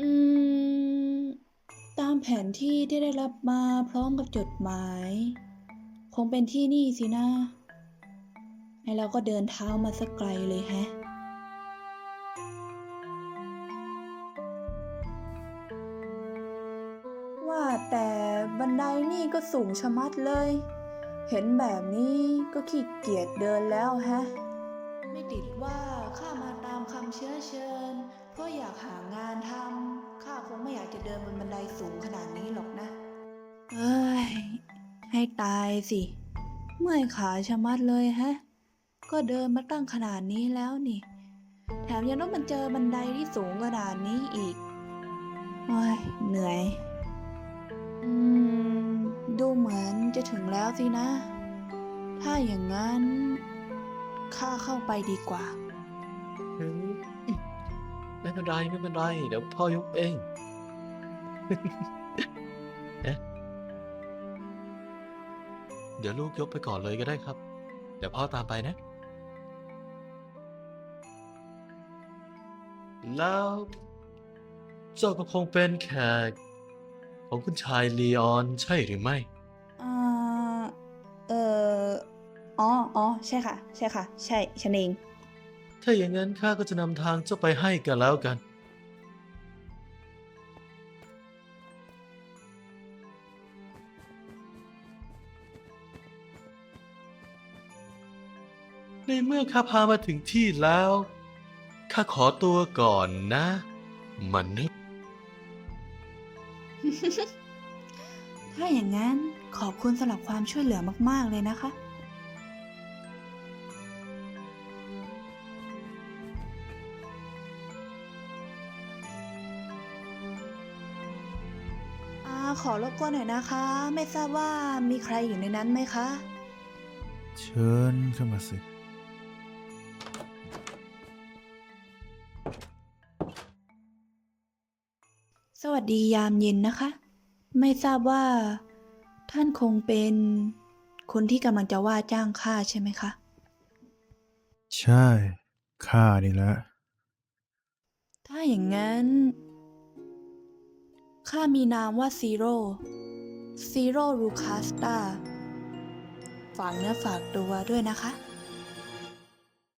อืม ตามแผนที่ที่ได้รับมาพร้อมกับจดหมาย คงเป็นที่นี่สินะไอเราก็เดินเท้ามาสักไกลเลยแฮะ ว่าแต่บันไดนี่ก็สูงชะมัดเลย เห็นแบบนี้ก็ขี้เกียจเดินแล้วแฮะ ไม่ติดว่าข้ามาตามคำเชื้อเชิญ เพราะอยาก เดินบนบันไดสูงขนาดนี้หรอกนะ เอ้ย ให้ตายสิ เมื่อยขาชะมัดเลยฮะ ก็เดินมาตั้งขนาดนี้แล้วนี่ แถมยังต้องมาเจอบันไดที่สูงขนาดนี้อีก โอ้ย เหนื่อย อืม ดูเหมือนจะถึงแล้วสินะ ถ้าอย่างนั้นข้าเข้าไปดีกว่าอืมไม่เป็นไรไม่เป็นไร เดี๋ยวพ่อยกเอง เอ๊ะเดี๋ยวลูกยกไปก่อนเลยก็ได้ครับ เดี๋ยวพ่อตามไปนะ แล้วเจ้าก็คงเป็นแขก ของคุณชายลีออนใช่หรือไม่ อ่าเอออ๋ออ๋อใช่ค่ะ ใช่ค่ะ ใช่ฉันเอง ถ้าอย่างนั้นข้าก็จะนำทางเจ้าไปให้กันแล้วกัน ในเมื่อข้าพามาถึงที่แล้ว ข้าขอตัวก่อนนะมนุษย์ ถ้าอย่างนั้นขอบคุณสำหรับความช่วยเหลือมากๆเลยนะคะ อ่าขอรบกวนหน่อยนะคะ ไม่ทราบว่ามีใครอยู่ในนั้นไหมคะ เชิญเข้ามาสิ สวัสดียามเย็นนะคะ ไม่ทราบว่า ท่านคงเป็นคนที่กำลังจะว่าจ้างข้าใช่ไหมคะ ใช่ ข้านี่แหละ ถ้าอย่างนั้นข้ามีนามว่าซีโร่ซีโร่รูคาสตาฝากเนื้อฝากตัวด้วยนะคะ